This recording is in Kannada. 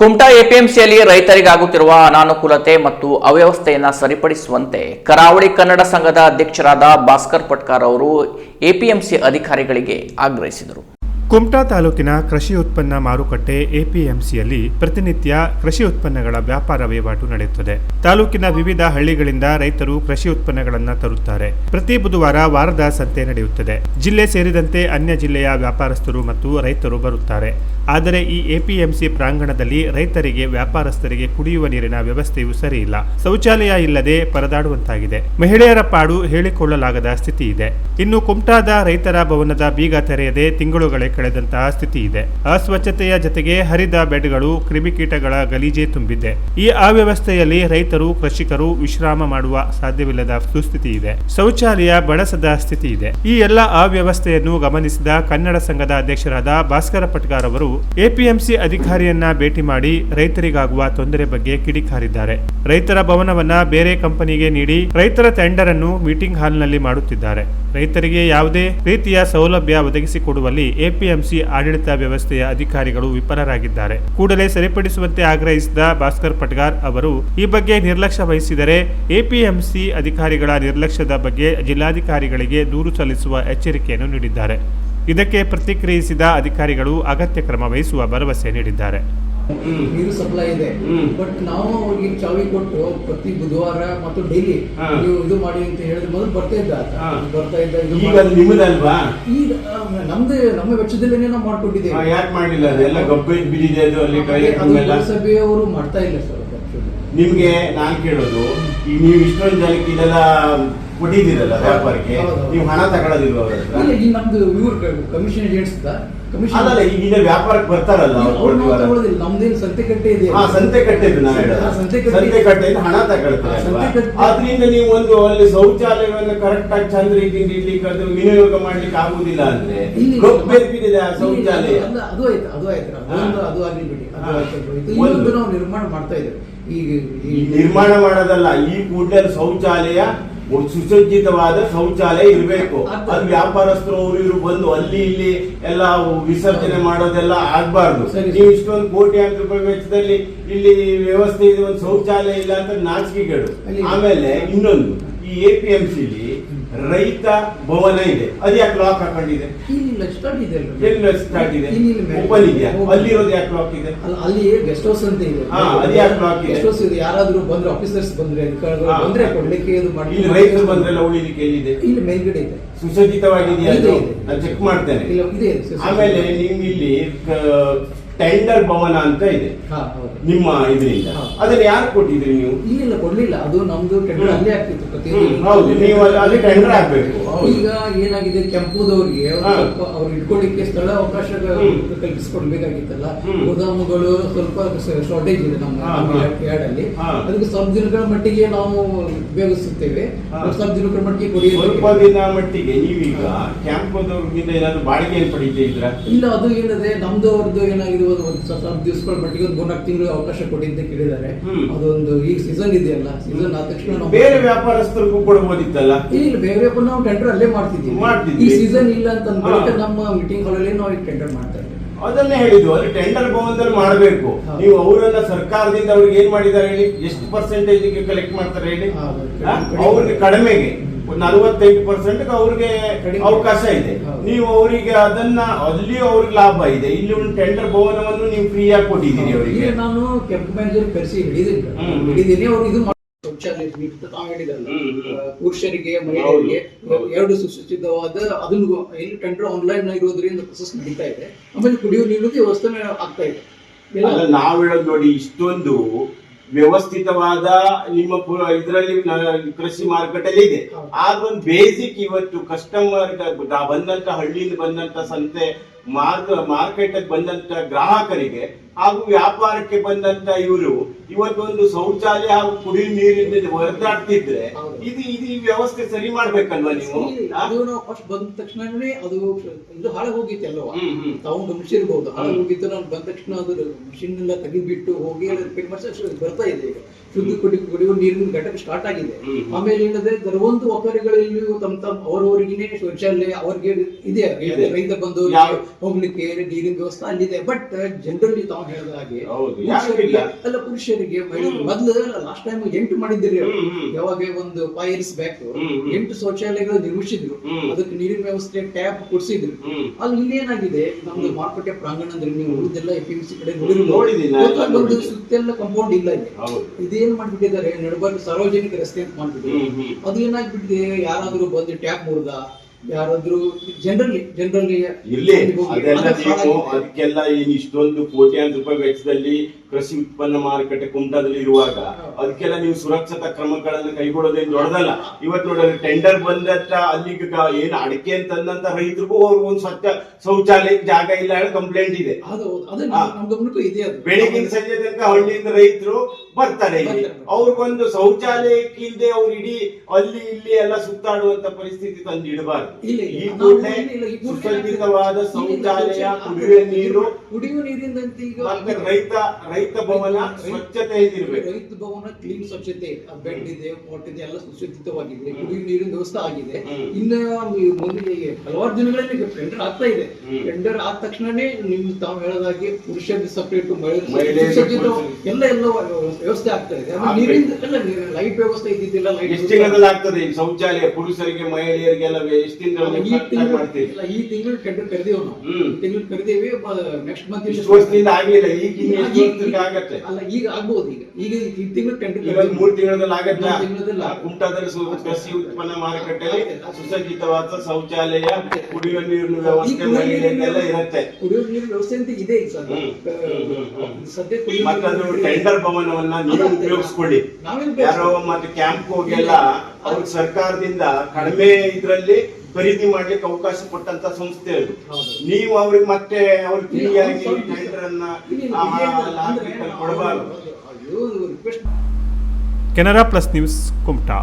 ಕುಮಟಾ ಎಪಿಎಂಸಿಯಲ್ಲಿ ರೈತರಿಗಾಗುತ್ತಿರುವ ಅನಾನುಕೂಲತೆ ಮತ್ತು ಅವ್ಯವಸ್ಥೆಯನ್ನು ಸರಿಪಡಿಸುವಂತೆ ಕರಾವಳಿ ಕನ್ನಡ ಸಂಘದ ಅಧ್ಯಕ್ಷರಾದ ಭಾಸ್ಕರ್ ಪಟ್ಕಾರ್ ಅವರು ಎಪಿಎಂಸಿ ಅಧಿಕಾರಿಗಳಿಗೆ ಆಗ್ರಹಿಸಿದರು. ಕುಮಟಾ ತಾಲೂಕಿನ ಕೃಷಿ ಉತ್ಪನ್ನ ಮಾರುಕಟ್ಟೆ ಎಪಿಎಂಸಿಯಲ್ಲಿ ಪ್ರತಿನಿತ್ಯ ಕೃಷಿ ಉತ್ಪನ್ನಗಳ ವ್ಯಾಪಾರ ವಹಿವಾಟು ನಡೆಯುತ್ತದೆ. ತಾಲೂಕಿನ ವಿವಿಧ ಹಳ್ಳಿಗಳಿಂದ ರೈತರು ಕೃಷಿ ಉತ್ಪನ್ನಗಳನ್ನು ತರುತ್ತಾರೆ. ಪ್ರತಿ ಬುಧವಾರ ವಾರದ ಸಂತೆ ನಡೆಯುತ್ತದೆ. ಜಿಲ್ಲೆ ಸೇರಿದಂತೆ ಅನ್ಯ ಜಿಲ್ಲೆಯ ವ್ಯಾಪಾರಸ್ಥರು ಮತ್ತು ರೈತರು ಬರುತ್ತಾರೆ. ಆದರೆ ಈ ಎಪಿಎಂಸಿ ಪ್ರಾಂಗಣದಲ್ಲಿ ರೈತರಿಗೆ, ವ್ಯಾಪಾರಸ್ಥರಿಗೆ ಕುಡಿಯುವ ನೀರಿನ ವ್ಯವಸ್ಥೆಯೂ ಸರಿಯಿಲ್ಲ. ಶೌಚಾಲಯ ಇಲ್ಲದೆ ಪರದಾಡುವಂತಾಗಿದೆ. ಮಹಿಳೆಯರ ಪಾಡು ಹೇಳಿಕೊಳ್ಳಲಾಗದ ಸ್ಥಿತಿ ಇದೆ ಇನ್ನು ಕುಮಟಾದ ರೈತರ ಭವನದ ಬೀಗ ತೆರೆಯದೆ ತಿಂಗಳುಗಳೇ ಕಳೆದಂತಹ ಸ್ಥಿತಿ ಇದೆ. ಅಸ್ವಚ್ಛತೆಯ ಜೊತೆಗೆ ಹರಿದ ಬೆಡ್ಗಳು, ಕ್ರಿಮಿಕೀಟಗಳ ಗಲೀಜೆ ತುಂಬಿದೆ. ಈ ಅವ್ಯವಸ್ಥೆಯಲ್ಲಿ ರೈತರು, ಕೃಷಿಕರು ವಿಶ್ರಾಮ ಮಾಡುವ ಸಾಧ್ಯವಿಲ್ಲದ ಸುಸ್ಥಿತಿ ಇದೆ. ಶೌಚಾಲಯ ಬಳಸದ ಸ್ಥಿತಿ ಇದೆ. ಈ ಎಲ್ಲ ಅವ್ಯವಸ್ಥೆಯನ್ನು ಗಮನಿಸಿದ ಕನ್ನಡ ಸಂಘದ ಅಧ್ಯಕ್ಷರಾದ ಭಾಸ್ಕರ ಪಟ್ಕಾರ್ ಅವರು ಎಪಿಎಂಸಿ ಅಧಿಕಾರಿಯನ್ನ ಭೇಟಿ ಮಾಡಿ ರೈತರಿಗಾಗುವ ತೊಂದರೆ ಬಗ್ಗೆ ಕಿಡಿಕಾರಿದ್ದಾರೆ. ರೈತರ ಭವನವನ್ನ ಬೇರೆ ಕಂಪನಿಗೆ ನೀಡಿ ರೈತರ ಟೆಂಡರ್ ಅನ್ನು ಮೀಟಿಂಗ್ ಹಾಲ್ನಲ್ಲಿ ಮಾಡುತ್ತಿದ್ದಾರೆ. ರೈತರಿಗೆ ಯಾವುದೇ ರೀತಿಯ ಸೌಲಭ್ಯ ಒದಗಿಸಿಕೊಡುವಲ್ಲಿ ಎಪಿಎಂಸಿ ಆಡಳಿತ ವ್ಯವಸ್ಥೆಯ ಅಧಿಕಾರಿಗಳು ವಿಫಲರಾಗಿದ್ದಾರೆ. ಕೂಡಲೇ ಸರಿಪಡಿಸುವಂತೆ ಆಗ್ರಹಿಸಿದ ಭಾಸ್ಕರ್ ಪಟ್ಗಾರ್ ಅವರು, ಈ ಬಗ್ಗೆ ನಿರ್ಲಕ್ಷ್ಯ ವಹಿಸಿದರೆ ಎಪಿಎಂಸಿ ಅಧಿಕಾರಿಗಳ ನಿರ್ಲಕ್ಷ್ಯದ ಬಗ್ಗೆ ಜಿಲ್ಲಾಧಿಕಾರಿಗಳಿಗೆ ದೂರು ಸಲ್ಲಿಸುವ ಎಚ್ಚರಿಕೆಯನ್ನು ನೀಡಿದ್ದಾರೆ. ಇದಕ್ಕೆ ಪ್ರತಿಕ್ರಿಯಿಸಿದ ಅಧಿಕಾರಿಗಳು ಅಗತ್ಯ ಕ್ರಮ ವಹಿಸುವ ಭರವಸೆ ನೀಡಿದ್ದಾರೆ. ನೀರು ಸಪ್ಲೈ ಇದೆ. ಬಟ್ ನಾವು ಅವ್ರಿಗೆ ಚಾವಿ ಕೊಟ್ಟು ಪ್ರತಿ ಬುಧವಾರ ಮತ್ತು ಡೈಲಿ. ನೀವು ಇದು ಮಾಡಿ ಅಂತ ಹೇಳಿದ್ರೆ ಮೊದಲು ಬರ್ತಾ ಇದ್ದ. ಬರ್ತಾ ಇದ್ದ ಇದು ಈಗ ನಿಮ್ಮದಲ್ವಾ ಈಗ ನಮ್ದು ನಮ್ಮ ವೆಚ್ಚದಲ್ಲೇನೆ ನಾವು ಮಾಡ್ಕೊಂಡಿದ್ದೇವೆ ಯಾಕೆ ಮಾಡಿಲ್ಲ ಅದೆಲ್ಲ ಬಿದ್ದಿದೆ ಅದು ಅಲ್ಲಿ ಪುರಸಭೆಯವರು ಮಾಡ್ತಾ ಇಲ್ಲ ಸರ್. ನಿಮ್ಗೆ ನಾನ್ ಕೇಳೋದು ಈಗ ನೀವು ಇಷ್ಟೊಂದು ಜನಕ್ಕೆ ಇದೆಲ್ಲ ಕೊಟ್ಟಿದ್ದೀರಲ್ಲ ವ್ಯಾಪಾರಕ್ಕೆ? ನೀವು ಹಣ ತಗೊಳ್ಳೋದಿಲ್ವ ಈಗ ನಮ್ದು ಇವ್ರು ಕಮಿಷನ್ ಏಜೆಂಟ್ಸ್ ಕಮಿಷನ್ ಅಲ್ಲಲ್ಲ ಈಗ ಇಲ್ಲಿ ವ್ಯಾಪಾರಕ್ಕೆ ಬರ್ತಾರಲ್ಲ. ನಮ್ದೇನು ಸಂತೆ ಕಟ್ಟೆ ಇದೆ ಹಾ ಸಂತೆ ಕಟ್ಟೆದು ನಾ ಹೇಳೋದು. ಹಾ, ಸಂತೆ ಕಟ್ಟೆ- ಹಣ ತಗೊಳ್ತಾರೆ ಅದರಿಂದ? ಆದ್ರಿಂದ ನೀವು ಒಂದು ಅಲ್ಲಿ ಶೌಚಾಲಯವನ್ನು ಕರೆಕ್ಟ್ ಆಗಿ ಚಂದ ರೀತಿಯಿಂದ ಇಡ್ಲಿಕ್ಕೆ ಅದು ವಿನಿಯೋಗ ಮಾಡ್ಲಿಕ್ಕೆ ಆಗುದಿಲ್ಲ ಅಂದ್ರೆ ಇಲ್ಲಿ- ಆ ಶೌಚಾಲಯ? ಅದು- ಆಯ್ತು ಅದು ಆಯ್ತು. ಅದು ಆಗ್ಲಿ ಬಿಡಿ. ಒಂದು. ನಾವು ನಿರ್ಮಾಣ ಮಾಡ್ತಾ ಇದ್ದೇವೆ. ಈಗ ಈ ನಿರ್ಮಾಣ ಮಾಡೋದಲ್ಲ ಈ ಕೂಡಲೇ ಶೌಚಾಲಯ ಸುಸಜ್ಜಿತವಾದ ಶೌಚಾಲಯ ಇರಬೇಕು. ಅದು- ವ್ಯಾಪಾರಸ್ಥರು ಅವರು ಇವರು ಬಂದು ಅಲ್ಲಿ ಇಲ್ಲಿ ಎಲ್ಲ ವಿಸರ್ಜನೆ ಮಾಡೋದೆಲ್ಲ ಆಗ್ಬಾರ್ದು. ನೀವು ಇಷ್ಟೊಂದು ಕೋಟ್ಯಾಂತರ ರೂಪಾಯಿ ವೆಚ್ಚದಲ್ಲಿ ಇಲ್ಲಿ ವ್ಯವಸ್ಥೆ ಇದೆ ಒಂದು ಶೌಚಾಲಯ ಇಲ್ಲ ಅಂತ ನಾಚಿಕೆಗಳು ಆಮೇಲೆ ಇನ್ನೊಂದು ಈ ಎ ಪಿ ಎಂ ಸಿಲಿ ರೈತ ಭವನ ಇದೆ. ಅದು ಯಾಕೆ ಲಾಕ್ ಹಾಕೊಂಡಿದೆ? ಎಲ್ಲಿ ಸ್ಟಾರ್ಟ್ ಇದೆ. ಓಪನ್ ಇದೆಯಾ? ಅಲ್ಲಿರೋದು ಯಾಕೆ ಲಾಕ್ ಇದೆ? ಅಲ್ಲ- ಗೆಸ್ಟ್ ಹೌಸ್ ಅಂತ ಇದೆ. ಹಾ, ಅದು ಯಾಕೆ ಲಾಕ್? ಗೆಸ್ಟ್ ಹೌಸ್ ಇದೆ. ಯಾರಾದ್ರೂ ಬಂದ್ರೆ ಆಫೀಸರ್ಸ್ ಬಂದ್ರೆ. ಬಂದ್ರೆ ಕೊಡ್ಲಿಕ್ಕೆ ಇದು ಮಾಡಿ ಇಲ್ಲಿ ರೈತರು ಬಂದ್ರೆ ಉಳಿಲಿಕ್ಕೆ ಎಲ್ಲಿದೆ ಇಲ್ಲಿ ಮೇಲ್ಗಡೆ ಇದೆ. ಸುಸಜ್ಜಿತವಾಗಿದೆಯಾ ನಾನು ಚೆಕ್ ಮಾಡ್ತೇನೆ. ಆಮೇಲೆ ನಿಮ್ಗೆ ಇಲ್ಲಿ ಟೆಂಡರ್ ಭವನ ಅಂತ ಇದೆ. ಹಾ ಹೌದು. ನಿಮ್ಮ ಇದರಿಂದ. ಹಾ. ಅದನ್ನ ಯಾರು ಕೊಟ್ಟಿದ್ರಿ ನೀವು? ಇಲ್ಲ ಕೊಡ್ಲಿಲ್ಲ. ಅದು ನಮ್ದು ಟೆಂಡರ್ ಅಲ್ಲಿ ಅಲ್ಲೇ ಆಗ್ತಿತ್ತು ಪ್ರತಿ ಹ್ಮ್, ಹೌದು. ನೀವು ಅಲ್ಲಿ- ಅಲ್ಲಿ ಟೆಂಡರ್ ಹಾಕ್ಬೇಕು. ಈಗ ಏನಾಗಿದೆ ಕೆಂಪುದವ್ರಿಗೆ. ಸ್ವಲ್ಪ ಅವ್ರು ಇಟ್ಕೊಳ್ಳಿಕ್ಕೆ ಸ್ಥಳ ಅವಕಾಶ ಕಲ್ಪಿಸಿಕೊಡ್ಬೇಕಾಗಿತ್ತಲ್ಲ. ಗೋದಾಮುಗಳು ಸ್ವಲ್ಪ ಶಾರ್ಟೇಜ್ ಇದೆ ನಮ್ಮ ಯಾರ್ಡ್ ಅಲ್ಲಿ ಅದಕ್ಕೆ ಸ್ವಲ್ಪ ದಿನಗಳ ಮಟ್ಟಿಗೆ ನಾವು ಉಪಯೋಗಿಸುತ್ತೇವೆ. ಸ್ವಲ್ಪ ದಿನಗಳ ಮಟ್ಟಿಗೆ ಸ್ವಲ್ಪ ಕೊಡಿ ದಿನ ಮಟ್ಟಿಗೆ ನೀವೀಗ ಕ್ಯಾಂಪದವ್ರಿಗಿಂತ ಏನಾದ್ರು ಬಾಡಿಗೆ ಏನು ಪಡಿತಾ ಇದ್ರ? ಇಲ್ಲ ಅದು ಏನದೆ ನಮ್ದು ಅವ್ರದ್ದು ಏನಾಗಿದೆ ಒಂದು ಸ್ವಲ್ಪ ದಿವಸಗಳ ಮಟ್ಟಿಗೆ ಒಂದು ಮೂರ್ನಾಲ್ಕು ತಿಂಗಳು ಅವಕಾಶ ಕೊಡಿ ಅಂತ ಕೇಳಿದ್ದಾರೆ. ಅದೊಂದು ಈಗ ಸೀಸನ್ ಇದೆಯಲ್ಲ ಸೀಸನ್ ಆದ ತಕ್ಷಣ ಬೇರೆ ವ್ಯಾಪಾರಸ್ಥರಿಗೂ ಕೊಡ್ಬೋದಿತ್ತಲ್ಲ ಇಲ್ಲ ಬೇರೆ ವ್ಯಾಪಾರ ನಾವು ಟೆಂಡರ್ ಅಲ್ಲೇ ಮಾಡ್ತಿದ್ದೀವಿ. ಈ ಸೀಸನ್ ಇಲ್ಲ ಅಂತ ನಮ್ಮ ಮೀಟಿಂಗ್ ನಾವು ಟೆಂಡರ್ ಮಾಡ್ತಾ ಇದ್ದೀವಿ ಅದನ್ನೇ ಹೇಳಿದ್ದು ಅಂದ್ರೆ ಟೆಂಡರ್ ಭವನದಲ್ಲಿ ಮಾಡಬೇಕು. ನೀವು ಅವರನ್ನ ಸರ್ಕಾರದಿಂದ ಅವ್ರಿಗೆ ಏನ್ ಮಾಡಿದ್ದಾರೆ ಹೇಳಿ? ಎಷ್ಟು ಪರ್ಸೆಂಟೇಜ್ ಕಲೆಕ್ಟ್ ಮಾಡ್ತಾರೆ ಹೇಳಿ. ಅವ್ರಿಗೆ ಕಡಿಮೆಗೆ. ನಲವತ್ತೈದು ಪರ್ಸೆಂಟ್ ಅವ್ರಿಗೆ. ಅವಕಾಶ ಇದೆ. ನೀವು ಅವರಿಗೆ ಅದನ್ನ ಅಲ್ಲಿ ಅವ್ರಿಗೆ ಲಾಭ ಇದೆ. ಇಲ್ಲಿ ಒಂದು ಟೆಂಡರ್ ಭವನವನ್ನು ನೀವು ಫ್ರೀ ಆಗಿ ಕೊಟ್ಟಿದ್ದೀರಿ ಅವರಿಗೆ. ನಾನು ಕೆಂಪು ಮ್ಯಾನೇಜರ್ ಕರೆಸಿ ಹಿಡಿದಿದ್ದೀನಿ ಅವ್ರಿಗೆ ಇದು ಮಾಡಿ- ಶೌಚಾಲಯ ನೀಟ್ ಅಂತ ತಾವು ಹೇಳಿದ್ರಲ್ಲ ಪುರುಷರಿಗೆ ಮಹಿಳೆಯರಿಗೆ ಎರಡು ಸುಸಜ್ಜಿತವಾದ ಅದನ್ನು ಇಲ್ಲಿ ಟೆಂಡರ್ ಆನ್ಲೈನ್ ಇರೋದ್ರಿಂದ ಪ್ರೊಸೆಸ್ ನಡೀತಾ ಇದೆ. ಆಮೇಲೆ ಕುಡಿಯುವ ನೀರು ವ್ಯವಸ್ಥೆ ಆಗ್ತಾ ಇದೆ. ನಾವು ಹೇಳೋದು ನೋಡಿ ಇಷ್ಟೊಂದು ವ್ಯವಸ್ಥಿತವಾದ ನಿಮ್ಮ ಇದರಲ್ಲಿ ನ- ಕೃಷಿ ಮಾರುಕಟ್ಟೆಯಲ್ಲಿ ಇದೆ. ಆದ್ರೊಂದು ಬೇಸಿಕ್ ಇವತ್ತು ಕಸ್ಟಮರ್ ಬಂದಂತ ಹಳ್ಳಿಯಿಂದ ಬಂದಂತ ಸಂತೆ ಮಾರ್ಕ ಮಾರ್ಕೆಟ್ ಬಂದಂತ ಗ್ರಾಹಕರಿಗೆ ಹಾಗೂ ವ್ಯಾಪಾರಕ್ಕೆ ಬಂದಂತ ಇವರು ಇವತ್ತೊಂದು ಶೌಚಾಲಯ ಹಾಗೂ ಕುಡಿಯುವ ನೀರಿನ ಹೊರದಾಡ್ತಿದ್ರೆ ಇದು ಇದು ಈ ವ್ಯವಸ್ಥೆ ಸರಿ ಮಾಡ್ಬೇಕಲ್ವಾ ನೀವು? ಫಸ್ಟ್ ಬಂದ ತಕ್ಷಣನೇ ಅದು ಇದು ಹಾಳೆ ಹೋಗಿತ್ತು ಅಲ್ವಾ. ತಾವು ಗಮನಿಸಿರ್ಬೋದು. ಹಾಳೆ ಹೋಗಿತ್ತು ನಾನು ಬಂದ ತಕ್ಷಣ ಅದು ಮಷಿನ್ ಎಲ್ಲ ತೆಗೆದ್ಬಿಟ್ಟು ಹೋಗಿ ರಿಪೇರ್ ಮಾಡಿಸಿ ಬರ್ತಾ ಇದೆ ಈಗ. ಶುದ್ಧ ಕುಡಿ ಕುಡಿಯುವ ನೀರಿನ ಘಟಕ ಸ್ಟಾರ್ಟ್ ಆಗಿದೆ. ಆಮೇಲೆ ಏನಂದ್ರೆ ಕೆಲವೊಂದು ಒಕ್ಕರಿಗಳಲ್ಲಿ ತಮ್ಮ ತಮ್ಮ ಅವರವರಿಗಿನೇ ಶೌಚಾಲಯ ಅವ್ರಿಗೆ ಇದೆ. ರೈತ ಬಂದು ಹೋಗ್ಲಿಕ್ಕೆ ನೀರಿನ ವ್ಯವಸ್ಥೆ ಅಲ್ಲಿದೆ. ಬಟ್ ಜನರಲಿ ತಾವು ಹೇಳಿದ ಹಾಗೆ ಹೌದು, ಪುರುಷರಿಗೆ ಮೊದಲು ಲಾಸ್ಟ್ ಟೈಮ್ ಎಂಟು ಮಾಡಿದ್ರಿ. ಯಾವಾಗ ಒಂದು ಫೈವ್ ಇಯರ್ಸ್ ಬ್ಯಾಕ್. ಎಂಟು ಶೌಚಾಲಯಗಳು ನಿರ್ಮಿಸಿದ್ರು. ಅದಕ್ಕೆ ನೀರಿನ ವ್ಯವಸ್ಥೆ ಟ್ಯಾಪ್ ಕೊಡ್ಸಿದ್ರು. ಅಲ್ಲಿ ಇಲ್ಲೇನಾಗಿದೆ ನಮ್ದು ಮಾರುಕಟ್ಟೆ ಪ್ರಾಂಗಣದಲ್ಲಿ ಅಂದ್ರೆ ನೀವು ಉಳಿದೆಲ್ಲ ಎಫ್ ಎಂ ಸಿ ಕಡೆ. ಸುತ್ತೆಲ್ಲ ಕಂಪೌಂಡ್ ಇಲ್ಲ ಇದೇನ್ ಮಾಡ್ಬಿಟ್ಟಿದ್ದಾರೆ? ನಡಬರ್ಕ್ ಸಾರ್ವಜನಿಕ ರಸ್ತೆ ಅಂತ ಮಾಡ್ಬಿಟ್ಟಿದ್ದಾರೆ. ಹ್ಮ್, ಹ್ಮ್. ಅದು ಏನಾಗ್ಬಿಟ್ಟಿದೆ? ಯಾರಾದ್ರೂ ಬಂದು ಟ್ಯಾಪ್ ಮುರಿದ? ಯಾರಾದ್ರೂ ಜನರಲಿ ಜನರಲಿ ಇರ್ಲಿ ಅದೆಲ್ಲ ನೀವು ಅದಕ್ಕೆಲ್ಲ ಏನು ಇಷ್ಟೊಂದು ಕೋಟ್ಯಾಂತರ ರೂಪಾಯಿ ವೆಚ್ಚದಲ್ಲಿ ಕೃಷಿ ಉತ್ಪನ್ನ ಮಾರುಕಟ್ಟೆ ಕುಮಟಾದಲ್ಲಿ ಇರುವಾಗ ಅದಕ್ಕೆಲ್ಲ ನೀವು ಸುರಕ್ಷತಾ ಕ್ರಮಗಳನ್ನು ಕೈಗೊಳ್ಳೋದೇನು ದೊಡ್ಡದಲ್ಲ. ಇವತ್ತು ನೋಡಿದ್ರೆ ಟೆಂಡರ್ ಬಂದತ್ತ ಅಲ್ಲಿಗೆ ಏನು ಅಡಿಕೆ ಅಂತಂದಂತ ರೈತರಿಗೂ ಒಂದು ಸ್ವಚ್ಛ ಶೌಚಾಲಯಕ್ಕೆ ಜಾಗ ಇಲ್ಲ ಹೇಳಿ ಕಂಪ್ಲೇಂಟ್ ಇದೆ. ಬೆಳಿಗಿನ ಸಂಜೆ ತನಕ ಹಳ್ಳಿಯಿಂದ ರೈತರು ಬರ್ತಾರೆ ಇಲ್ಲಿ. ಅವ್ರಿಗೊಂದು ಶೌಚಾಲಯಕ್ಕೆ ಇಲ್ಲದೆ ಅವ್ರು ಇಡೀ ಅಲ್ಲಿ ಇಲ್ಲಿ ಎಲ್ಲ ಸುತ್ತಾಡುವಂತ ಪರಿಸ್ಥಿತಿ ತಂದು ಇಡಬಾರ್ದು. ಇಲ್ಲ ಈ. ಕೂಡಲೇ ಸುಸಜ್ಜಿತವಾದ ಶೌಚಾಲಯ ಕುಡಿಯುವ ನೀರು ಕುಡಿಯುವ ನೀರಿಂದ ರೈತ ರೈತ ಭವನ ಸ್ವಚ್ಛತೆ ಇದಿರ್ಬೇಕು ರೈತ ಭವನ ಕ್ಲೀನ್ ಸ್ವಚ್ಛತೆ ಬೆಡ್ ಇದೆ ಪಾಟ್ ಇದೆ ಎಲ್ಲ ಸುಸಜ್ಜಿತವಾಗಿದೆ ಕುಡಿಯುವ ನೀರಿನ ವ್ಯವಸ್ಥೆ ಆಗಿದೆ. ಇನ್ನ ಮುಂದೆ ಹಲವಾರು ದಿನಗಳಲ್ಲಿ ಟೆಂಡರ್ ಆಗ್ತಾ ಇದೆ. ಟೆಂಡರ್ ಆದ ತಕ್ಷಣನೇ ನಿಮ್ ತಾವು ಹೇಳೋದಾಗಿ ಪುರುಷರಿಗೆ ಸಪರೇಟ್ ಮಹಿಳೆ ಮಹಿಳೆಯರಿಗೆ ಎಲ್ಲ ಎಲ್ಲ ವ್ಯವಸ್ಥೆ ಆಗ್ತಾ ಇದೆ. ನೀರಿನ ನೀರಿಂದ ಎಲ್ಲ ಲೈಟ್ ವ್ಯವಸ್ಥೆ ಇದ್ದಿದ್ದಿಲ್ಲ ಲೈಟ್ ಎಷ್ಟು ದಿನದಲ್ಲಿ ಆಗ್ತದೆ ಈ ಶೌಚಾಲಯ ಪುರುಷರಿಗೆ ಮಹಿಳೆಯರಿಗೆಲ್ಲ ಎಷ್ಟು ಈ ತಿಂಗಳು ಈ ಟೆಂಡರ್ ಕರೆದೇವು ನಾವು. ತಿಂಗಳು ಕರೆದೇವಿ ನೆಕ್ಸ್ಟ್ ಮಂತ್ ವರ್ಷದಿಂದ ಈಗ ಇನ್ನು ಆಗತ್ತೆ ಅಲ್ಲ ಈಗ ಆಗ್ಬೋದು ಈಗ ಈಗ ಈ ತಿಂಗಳು ಟೆಂಡರ್ ಈಗ ಒಂದು ಮೂರು ತಿಂಗಳಲ್ಲಿ ಆಗತ್ತ ಆಗತ್ತೆ. ಕುಮಟಾದಲ್ಲಿ ಸು- ಕೃಷಿ ಉತ್ಪನ್ನ ಮಾರುಕಟ್ಟೆಯಲ್ಲಿ ಸುಸಜ್ಜಿತವಾದ ಶೌಚಾಲಯ ಕುಡಿಯುವ ನೀರಿನ ವ್ಯವಸ್ಥೆ ಮಹಿಳೆಯರಿಗೆಲ್ಲ ಇರುತ್ತೆ ಕುಡಿಯುವ ನೀರಿನ ವ್ಯವಸ್ಥೆ ಅಂತ ಇದೆ ಈಗ ಸದ್ಯ ಹ್ಮ್. ಹ್ಮ್, ಹ್ಮ್, ಹ್ಮ್. ಸದ್ಯ ಟೆಂಡರ್ ಭವನವನ್ನ ನೀವು. ಉಪಯೋಗಿಸ್ಕೊಳ್ಳಿ ನಾವೇನ್ ಯಾರೋ ಮತ್ತೆ ಕ್ಯಾಂಪ್ ಹೋಗೆಲ್ಲಾ ಅವ್ರ ಸರ್ಕಾರದಿಂದ ಕಡಿಮೆ ಇದ್ರಲ್ಲಿ ಖರೀದಿ ಮಾಡ್ಲಿಕ್ಕೆ ಅವಕಾಶ ಕೊಟ್ಟಂತ ಸಂಸ್ಥೆ ಅದು ನೀವು ಅವ್ರಿಗೆ ಮತ್ತೆ ಅವ್ರ ಫ್ರೀಯಾಗಿ ಕೊಡಬಾರ್ದು ಕೆನರಾ ಪ್ಲಸ್ ನ್ಯೂಸ್ ಕುಮಟಾ